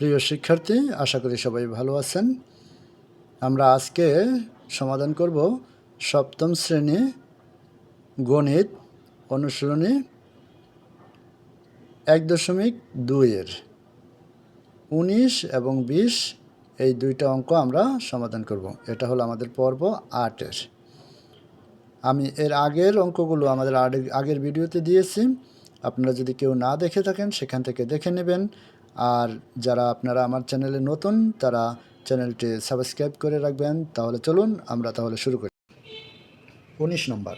প্রিয় শিক্ষার্থী, আশা করি সবাই ভালো আছেন। আমরা আজকে সমাধান করব সপ্তম শ্রেণি গণিত অনুশীলনী এক দশমিক দুইয়ের উনিশ এবং বিশ, এই দুইটা অঙ্ক আমরা সমাধান করব। এটা হলো আমাদের পর্ব আটের আমি এর আগের অঙ্কগুলো আমাদের আগে- আগের ভিডিওতে দিয়েছি। আপনারা যদি কেউ না দেখে থাকেন, সেখান থেকে দেখে নেবেন। আর যারা আপনারা আমার চ্যানেলে নতুন, তারা চ্যানেলটি সাবস্ক্রাইব করে রাখবেন। তাহলে চলুন, আমরা তাহলে শুরু করি। উনিশ নম্বর।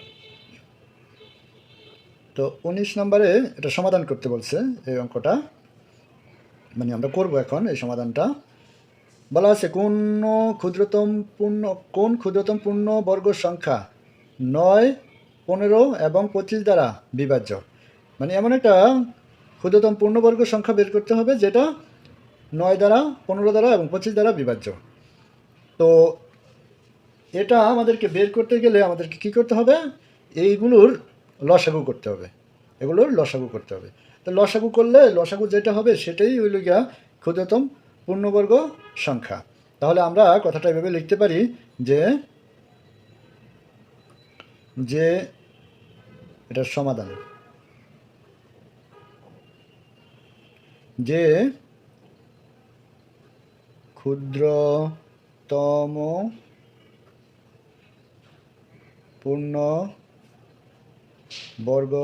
তো উনিশ নম্বরে এটা সমাধান করতে বলছে এই অঙ্কটা। মানে আমরা করব এখন এই সমাধানটা। বলা আছে, কোন ক্ষুদ্রতম পূর্ণ, কোন ক্ষুদ্রতম পূর্ণ বর্গ সংখ্যা নয়, পনেরো এবং পঁচিশ দ্বারা বিভাজ্য? মানে এমন একটা ক্ষুদ্রতম পূর্ণবর্গ সংখ্যা বের করতে হবে, যেটা নয় দ্বারা, পনেরো দ্বারা এবং পঁচিশ দ্বারা বিভাজ্য। তো এটা আমাদেরকে বের করতে গেলে আমাদেরকে কী করতে হবে? এইগুলোর লসাগু করতে হবে। এগুলোর লসাগু করতে হবে। তো লসাগু করলে, লসাগু যেটা হবে সেটাই হইল গিয়া ক্ষুদ্রতম পূর্ণবর্গ সংখ্যা। তাহলে আমরা কথাটা এভাবে লিখতে পারি যে যে, এটার সমাধান। যে ক্ষুদ্রতম পূর্ণ বর্গ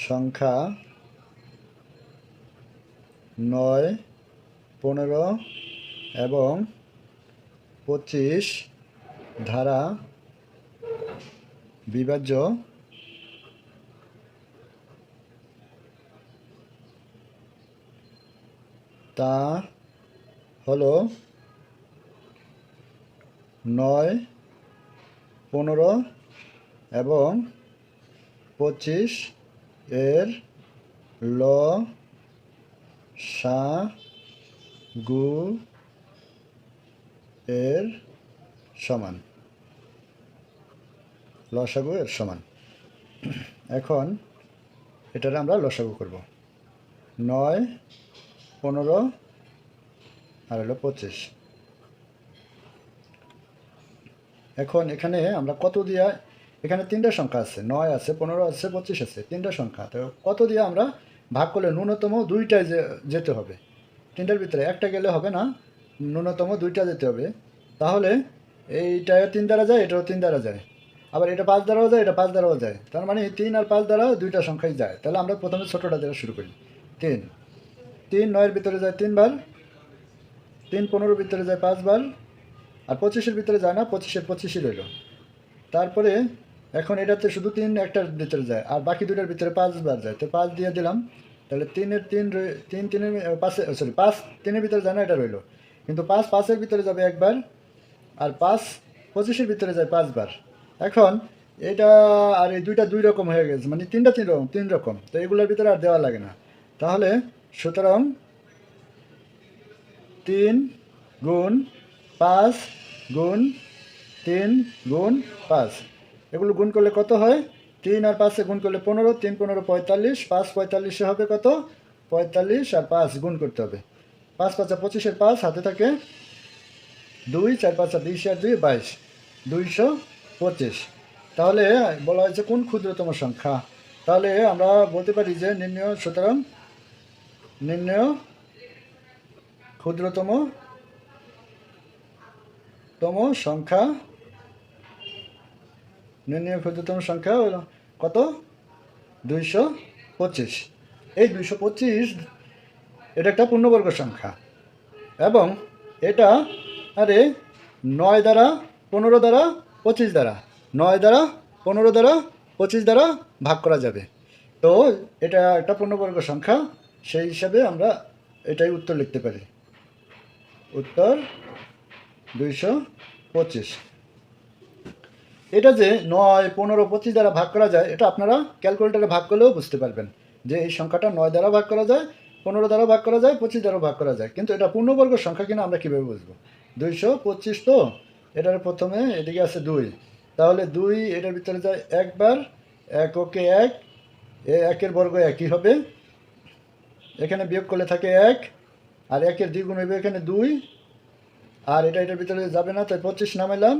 সংখ্যা নয় পনেরো এবং পঁচিশ ধারা বিভাজ্য তা হলো নয়, পনেরো এবং পঁচিশ এর ল সা গু এর সমান। লসাগু এর সমান। এখন এটারে আমরা লসাগু করব। নয় পনেরো আর হলো পঁচিশ। এখন এখানে আমরা কত দিয়া, এখানে তিনটা সংখ্যা আছে, নয় আছে, পনেরো আছে, পঁচিশ আছে, তিনটা সংখ্যা। তো কত দিয়ে আমরা ভাগ করলে ন্যূনতম দুইটায় যেতে হবে? তিনটার ভিতরে একটা গেলে হবে না, ন্যূনতম দুইটা যেতে হবে। তাহলে এইটা তিন দ্বারা যায়, এটাও তিন দ্বারা যায়। আবার এটা পাঁচ দ্বারাও যায়, এটা পাঁচ দ্বারাও যায়। তার মানে তিন আর পাঁচ দ্বারা দুইটা সংখ্যাই যায়। তাহলে আমরা প্রথমে ছোটোটা দ্বারা শুরু করি। তিন। তিন, নয়ের ভিতরে যায় তিনবার তিন, পনেরোর ভিতরে যায় পাঁচবার আর পঁচিশের ভিতরে যায় না, পঁচিশের, পঁচিশই রইল। তারপরে এখন এটাতে শুধু তিন একটার ভিতরে যায়, আর বাকি দুটার ভিতরে পাঁচবার যায়। তো পাঁচ দিয়ে দিলাম, তাহলে তিনের তিন তিন তিনের পাঁচে সরি পাঁচ তিনের ভিতরে যায় না, এটা রইল। কিন্তু পাঁচ পাঁচের ভিতরে যাবে একবার, আর পাঁচ পঁচিশের ভিতরে যায় পাঁচবার এখন এটা আর এই দুইটা দুই রকম হয়ে গেছে মানে তিনটা তিন রকম তিন রকম, তো এগুলোর ভিতরে আর দেওয়া লাগে না। তাহলে সুতরাং তিন গুণ পাঁচ গুণ তিন গুণ পাঁচ। এগুলো গুণ করলে কত হয়? তিন আর পাঁচে গুণ করলে পনেরো, তিন, পনেরো, পঁয়তাল্লিশ, পাঁচ, পঁয়তাল্লিশে হবে কত? পঁয়তাল্লিশ আর পাঁচ গুণ করতে হবে। পাঁচ, পাঁচা পঁচিশের পাঁচ হাতে থাকে দুই, চার, পাঁচা বিশ আর দুই, বাইশ। দুইশো পঁচিশ। তাহলে বলা হয়েছে কোন ক্ষুদ্রতম সংখ্যা? তাহলে আমরা বলতে পারি যে নির্ণয়, সুতরাং নির্ণয় ক্ষুদ্রতম তম সংখ্যা নির্ণয় ক্ষুদ্রতম সংখ্যা কত দুইশো পঁচিশ। এই দুইশো পঁচিশ, এটা একটা পূর্ণবর্গ সংখ্যা। এবং এটা, আরে, নয় দ্বারা পনেরো দ্বারা পঁচিশ দ্বারা, নয় দ্বারা পনেরো দ্বারা পঁচিশ দ্বারা ভাগ করা যাবে। তো, এটা একটা পূর্ণবর্গ সংখ্যা। সেই হিসাবে আমরা এটাই উত্তর লিখতে পারি। উত্তর দুইশো পঁচিশ। এটা যে নয়, পনেরো, পঁচিশ দ্বারা ভাগ করা যায়, এটা আপনারা ক্যালকুলেটারে ভাগ করলেও বুঝতে পারবেন যে এই সংখ্যাটা নয় দ্বারা ভাগ করা যায়, পনেরো দ্বারা ভাগ করা যায়, পঁচিশ দ্বারা ভাগ করা যায়। কিন্তু এটা পূর্ণবর্গ সংখ্যা কিনা আমরা কীভাবে বুঝব? দুইশো পঁচিশ তো? এটার প্রথমে এদিকে আছে দুই। তাহলে দুই, এটার ভিতরে যায় একবার, এক ওকে এক একের বর্গ একই হবে। এখানে বিয়োগ করলে থাকে এক, আর একের দ্বিগুণ হইবে এখানে দুই, আর এটা, এটার ভিতরে যাবে না, তাই পঁচিশ নামাইলাম।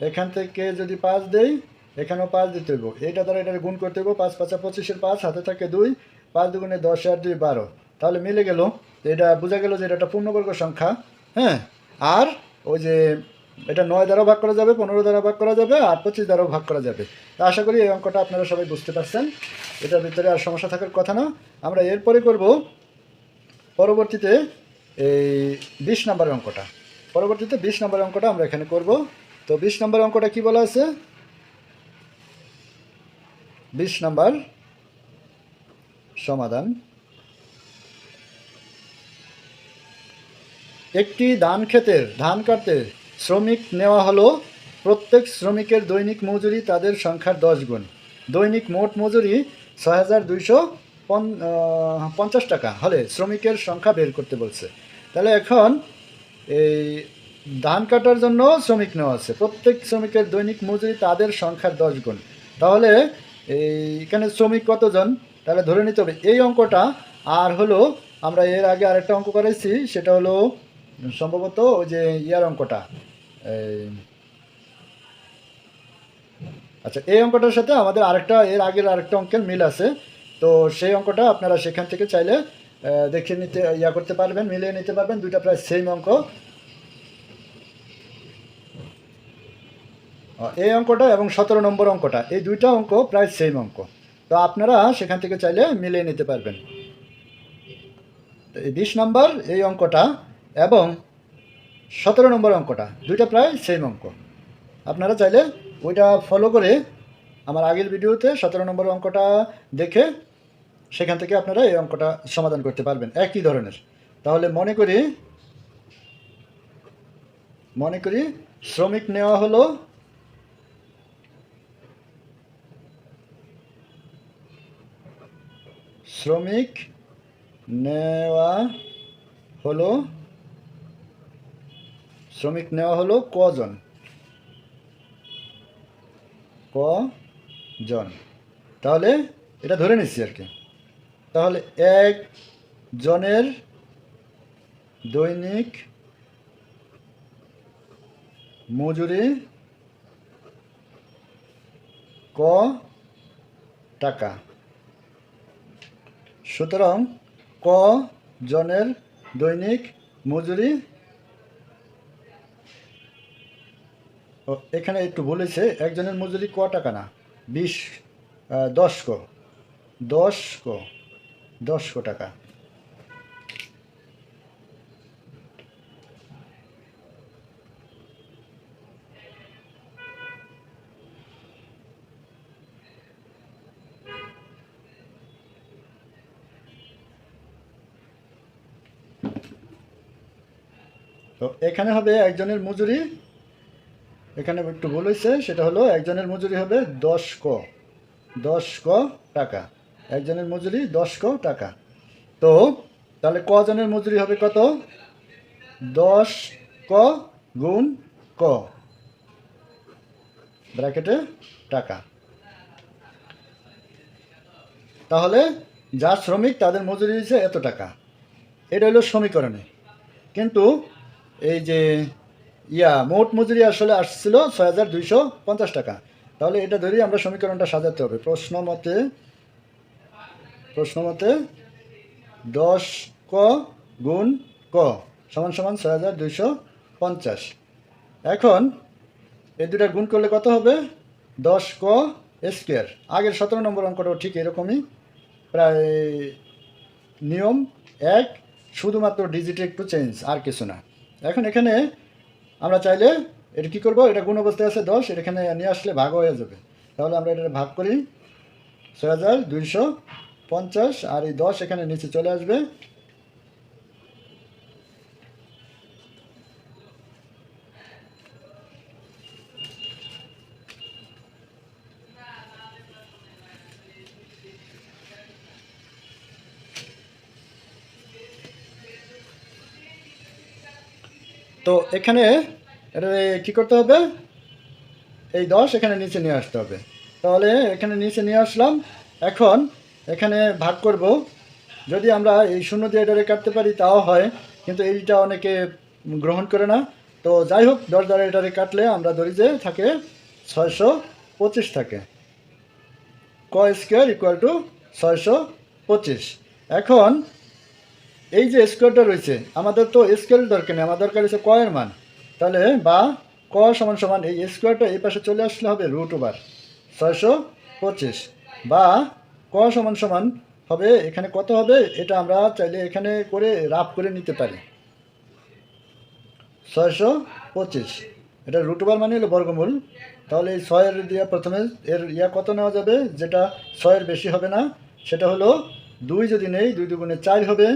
এখান থেকে যদি পাঁচ দেই, এখানেও পাঁচ দিতে হইব। এটা দ্বারা এটা গুণ করতে হইব, পাঁচ পাঁচা পঁচিশের পাঁচ, হাতে থাকে দুই, পাঁচ দুগুণে দশ, আর দুই বারো। তাহলে মিলে গেল, এটা বোঝা গেল যে এটা একটা পূর্ণবর্গ সংখ্যা হ্যাঁ? আর ওই যে এটা নয় দ্বারাও ভাগ করা যাবে, পনেরো দ্বারা ভাগ করা যাবে, আর পঁচিশ দ্বারাও ভাগ করা যাবে। তা আশা করি এই অঙ্কটা আপনারা সবাই বুঝতে পারছেন। এটার ভিতরে আর সমস্যা থাকার কথা না। আমরা এরপরে করব পরবর্তীতে এই বিশ নম্বরের অঙ্কটা। পরবর্তীতে বিশ নম্বরের অঙ্কটা আমরা এখানে করব। তো বিশ নম্বর অঙ্কটা কি বলা আছে? বিশ নম্বর সমাধান। একটি ধান ক্ষেতের, ধান কাটতে শ্রমিক নেওয়া হলো, প্রত্যেক শ্রমিকের দৈনিক মজুরি তাদের সংখ্যার দশ গুণ। দৈনিক মোট মজুরি ছয় হাজার দুইশো পঞ্চাশ টাকা হলে শ্রমিকের সংখ্যা বের করতে বলছে। তাহলে এখন এই ধান কাটার জন্য শ্রমিক নেওয়া আছে। প্রত্যেক শ্রমিকের দৈনিক মজুরি তাদের সংখ্যার দশ গুণ। তাহলে এই এখানে শ্রমিক কতজন? তাহলে ধরে নিতে হবে, এই অঙ্কটা আর হলো আমরা এর আগে আরেকটা অঙ্ক করেছি সেটা হলো সম্ভবত ওই যে ইয়ার অঙ্কটা। এই আচ্ছা এই অঙ্কটার সাথে আমাদের আরেকটা, এর আগের আরেকটা অঙ্কের মিল আছে। তো সেই অঙ্কটা আপনারা সেখান থেকে চাইলে দেখে নিতে, ইয়া করতে পারবেন, মিলিয়ে নিতে পারবেন, দুইটা প্রায় সেম অঙ্ক। এই অঙ্কটা এবং সতেরো নম্বর অঙ্কটা, এই দুইটা অঙ্ক প্রায় সেম অঙ্ক। তো আপনারা সেখান থেকে চাইলে মিলিয়ে নিতে পারবেন। এই বিশ নম্বর এই অঙ্কটা এবং সতেরো নম্বর অঙ্কটা, দুইটা প্রায় সেম অঙ্ক। আপনারা চাইলে ওইটা ফলো করে আমার আগের ভিডিওতে সতেরো নম্বর অঙ্কটা দেখে সেখান থেকে আপনারা এই অঙ্কটা সমাধান করতে পারবেন, একই ধরনের। তাহলে মনে করি মনে করি শ্রমিক নেওয়া হলো শ্রমিক নেওয়া হলো শ্রমিক নেওয়া হলো কজন? কজন? তাহলে এটা ধরে নিচ্ছি আর কি। তাহলে এক জনের দৈনিক মজুরি ক টাকা। সুতরাং ক জনের দৈনিক মজুরি এখানে একটু বলেছে, একজনের মজুরি ক টাকা না? বিশ দশ কো। দশ কো। দশ ক টাকা। তো এখানে হবে একজনের মজুরি এখানে একটু ভুল হয়েছে সেটা হলো একজনের মজুরি হবে দশ ক দশ ক টাকা। একজনের মজুরি দশ ক টাকা। তো, তাহলে কজনের মজুরি হবে কত? দশ ক গুণ ক। ব্র্যাকেটে টাকা। তাহলে যা শ্রমিক তাদের মজুরি দিয়েছে এত টাকা। এটা হলো সমীকরণে। কিন্তু এই যে ইয়া, মোট মজুরি আসলে আসছিল ছয় হাজার দুইশো পঞ্চাশ টাকা। তাহলে এটা ধরেই আমরা সমীকরণটা সাজাতে হবে। প্রশ্ন মতে প্রশ্ন মতে দশ ক গুণ ক সমান সমান ছয় হাজার দুইশো পঞ্চাশ। এখন এই দুটা গুণ করলে কত হবে? দশ ক স্কোয়ার। আগের সতেরো নম্বর অঙ্কটাও ঠিক এরকমই। প্রায় নিয়ম এক, শুধুমাত্র ডিজিটে একটু চেঞ্জ আর কিছু না। এখন এখানে আমরা চাইলে এটা কী করব? এটা গুণ অবস্থায় আছে? দশ, এটা এখানে নিয়ে আসলে ভাগ হয়ে যাবে। তাহলে আমরা এটা ভাগ করি। ছয় হাজার দুইশো পঞ্চাশ, আর এই দশ এখানে নিচে চলে আসবে। তো এখানে এটা কী করতে হবে? এই দশ এখানে নিচে নিয়ে আসতে হবে। তাহলে এখানে নিচে নিয়ে আসলাম। এখন এখানে ভাগ করব। যদি আমরা এই শূন্য দিয়ে এটারে কাটতে পারি, তাও হয়। কিন্তু এইটা অনেকে গ্রহণ করে না। তো যাই হোক, দশ দ্বারা এটারে কাটলে আমরা ধরি যে থাকে ছয়শো পঁচিশ থাকে। ক স্কোয়ার ইকুয়াল টু ছয়শো পঁচিশ। এখন এই যে স্কোয়ারটা রয়েছে, আমাদের তো স্কেল দরকার নেই, আমার দরকার রয়েছে কয়ের মান। তাহলে বা ক সমান সমান, এই স্কোয়ারটা এই পাশে চলে আসলে হবে রুট ওভার ছয়শো পঁচিশ। বা ক সমান সমান হবে, এখানে কত হবে, এটা আমরা চাইলে এখানে করে রাফ করে নিতে পারি। ছয়শো পঁচিশ। এটা রুট ওভার মানে হলো বর্গমূল। তাহলে এই ছয়ের দিয়ে প্রথমে এর ইয়া কত নেওয়া যাবে, যেটা ছয়ের বেশি হবে না, সেটা হলো দুই যদি নেই, দুই দুগুণে চার হবে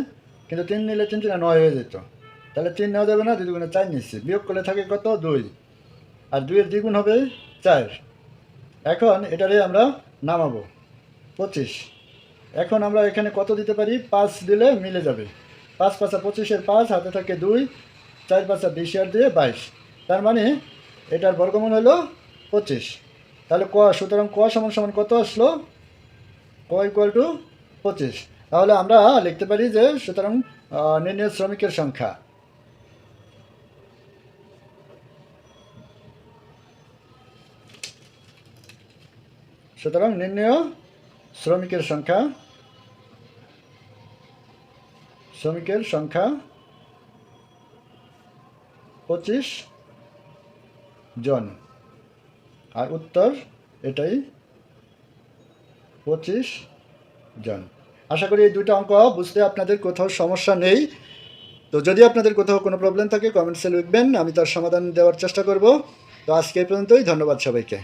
কিন্তু তিন নিলে তিন তিনে নয় হয়ে যেত। তাহলে তিন নেওয়া যাবে না, দুই দুগুণে চার নিচ্ছি। বিয়োগ করলে থাকে কত? দুই। আর দুইয়ের দ্বিগুণ হবে চার। এখন এটারে আমরা নামাবো। পঁচিশ। এখন আমরা এখানে কত দিতে পারি? পাঁচ দিলে মিলে যাবে। পাঁচ পাঁচা পঁচিশের পাঁচ, হাতে থাকে দুই। চার পাঁচা বিশ আর দিয়ে বাইশ। তার মানে এটার বর্গমূল হলো পঁচিশ। তাহলে ক, সুতরাং ক সমান সমান কত আসলো? ক ইকুয়াল টু পঁচিশ। তাহলে আমরা লিখতে পারি যে সুতরাং নির্ণয় শ্রমিকের সংখ্যা। সুতরাং নির্ণয় শ্রমিকের সংখ্যা। শ্রমিকের সংখ্যা পঁচিশ জন। আর উত্তর এটাই পঁচিশ জন। আশা করি এই দুইটা অঙ্ক বুঝতে আপনাদের কোথাও সমস্যা নেই। তো যদি আপনাদের কোথাও কোনো প্রবলেম থাকে কমেন্টসে লিখবেন, আমি তার সমাধান দেওয়ার চেষ্টা করব। তো আজকে এই পর্যন্তই, ধন্যবাদ সবাইকে।